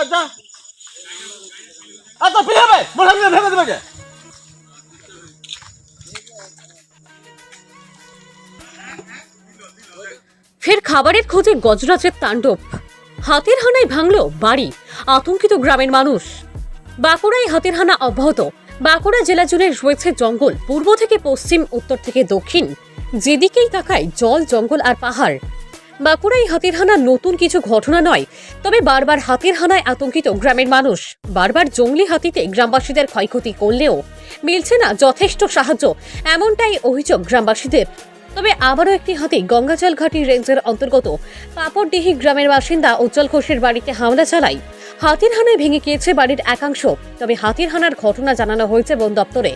আচ্ছা ফের খাবারের খোঁজে গজরাজের তাণ্ডব। হাতের হানায় ভাঙল বাড়ি, আতঙ্কিত গ্রামের মানুষ। বাঁকুড়ায় হাতের হানা অব্যাহত। বাঁকুড়া জেলা জুড়ে রয়েছে জঙ্গল, পূর্ব থেকে পশ্চিম, উত্তর থেকে দক্ষিণ। যেদিকেই তাকায় জল, জঙ্গল আর পাহাড়। বাঁকুড়ায় হাতির হানা নতুন কিছু ঘটনা নয়, তবে বারবার হাতির হানায় আতঙ্কিত গ্রামের মানুষ। বারবার জঙ্গলি হাতিতে গ্রামবাসীদের ক্ষয়ক্ষতি করলেও মিলছে না যথেষ্ট সাহায্য, এমনটাই অভিযোগ গ্রামবাসীদের। তবে আবারও একটি হাতি গঙ্গাজল ঘাটি রেঞ্জের অন্তর্গত পাপড়ডিহি গ্রামের বাসিন্দা উজ্জ্বল ঘোষের বাড়িতে হামলা চালায়। হাতির হানায় ভেঙে গিয়েছে বাড়ির একাংশ, তবে হাতির হানার ঘটনা জানানো হয়েছে বন দপ্তরে।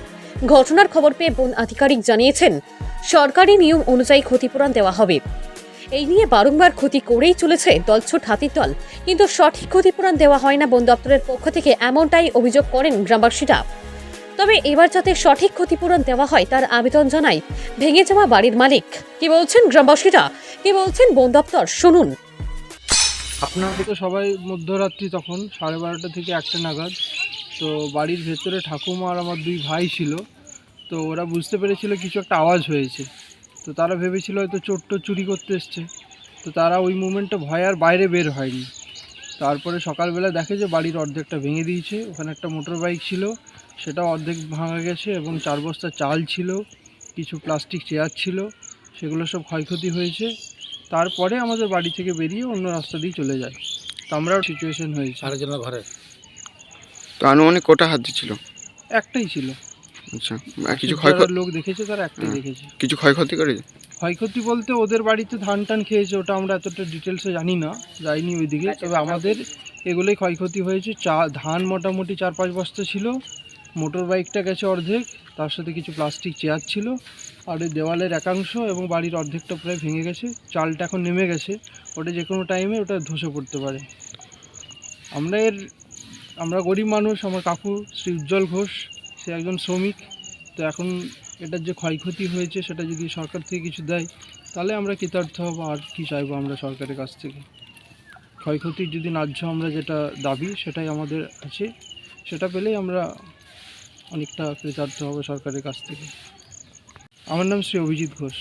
ঘটনার খবর পেয়ে বন আধিকারিক জানিয়েছেন, সরকারি নিয়ম অনুযায়ী ক্ষতিপূরণ দেওয়া হবে। এই নিয়ে বারংবার ক্ষতি করেই চলেছে দলছুট হাতির দল। কিন্তু সঠিক ক্ষতিপূরণ দেওয়া হয় না বন দপ্তরের পক্ষ থেকে এমনটাই অভিযোগ করেন গ্রামবাসীরা। তবে এবার যাতে সঠিক ক্ষতিপূরণ দেওয়া হয় তার আবেদন জানায় ভেঙে যাওয়া বাড়ির মালিক। কি বলছেন গ্রামবাসীরা? কি বলছেন বন দপ্তর? শুনুন। আপনার তো সবাই মধ্যরাত্রি তখন সাড়ে বারোটা থেকে একটা নাগাদ, তো বাড়ির ভেতরে ঠাকুমা আর আমার দুই ভাই ছিল, তো ওরা বুঝতে পেরেছিল কিছু একটা আওয়াজ হয়েছে। তো তারা ভেবেছিল হয়তো চোর টোর চুরি করতে এসছে। তো তারা ওই মুমেন্টে ভয় আর বাইরে বের হয়নি। তারপরে সকালবেলা দেখে যে বাড়ির অর্ধেকটা ভেঙে দিয়েছে। ওখানে একটা মোটর বাইক ছিল সেটাও অর্ধেক ভাঙা গেছে এবং চার বস্তা চাল ছিল কিছু প্লাস্টিক চেয়ার ছিল সেগুলো সব ক্ষয়ক্ষতি হয়েছে। তারপরে আমাদের বাড়ি থেকে বেরিয়ে অন্য রাস্তা দিয়ে চলে যায়। তো আমরাও সিচুয়েশন হয়েছে। আরেকজনের ঘরে? তো আনুমানিক কটা হাতি ছিল? একটাই ছিল। আচ্ছা আর কিছু ক্ষয় লোক দেখেছে তারা একটাই দেখেছে। কিছু ক্ষয়ক্ষতি করেছে? ক্ষয়ক্ষতি বলতে ওদের বাড়িতে ধান টান খেয়েছে ওটা আমরা এতটা ডিটেলসে জানি না যাইনি ওইদিকে। তবে আমাদের এগুলোই ক্ষয়ক্ষতি হয়েছে। চা ধান মোটামুটি চার পাঁচ বস্তা ছিল মোটর বাইকটা গেছে অর্ধেক তার সাথে কিছু প্লাস্টিক চেয়ার ছিল আর ওই দেওয়ালের একাংশ এবং বাড়ির অর্ধেকটা প্রায় ভেঙে গেছে চালটা এখন নেমে গেছে ওটা যে কোনো টাইমে ওটা ধসে পড়তে পারে। আমরা এর আমরা গরিব মানুষ আমার কাকু শ্রী উজ্জ্বল ঘোষ সে একজন শ্রমিক, তো এখন এটার যে ক্ষয়ক্ষতি হয়েছে সেটা যদি সরকার থেকে কিছু দেয়, তাহলে আমরা কৃতার্থ হব আর কি চাইব আমরা সরকারের কাছ থেকে। ক্ষয়ক্ষতির যদি ন্যায্য আমরা যেটা দাবি সেটাই আমাদের আছে, সেটা পেলেই আমরা অনেকটা কৃতার্থ হব সরকারের কাছ থেকে। আমার নাম শ্রী অভিজিৎ ঘোষ।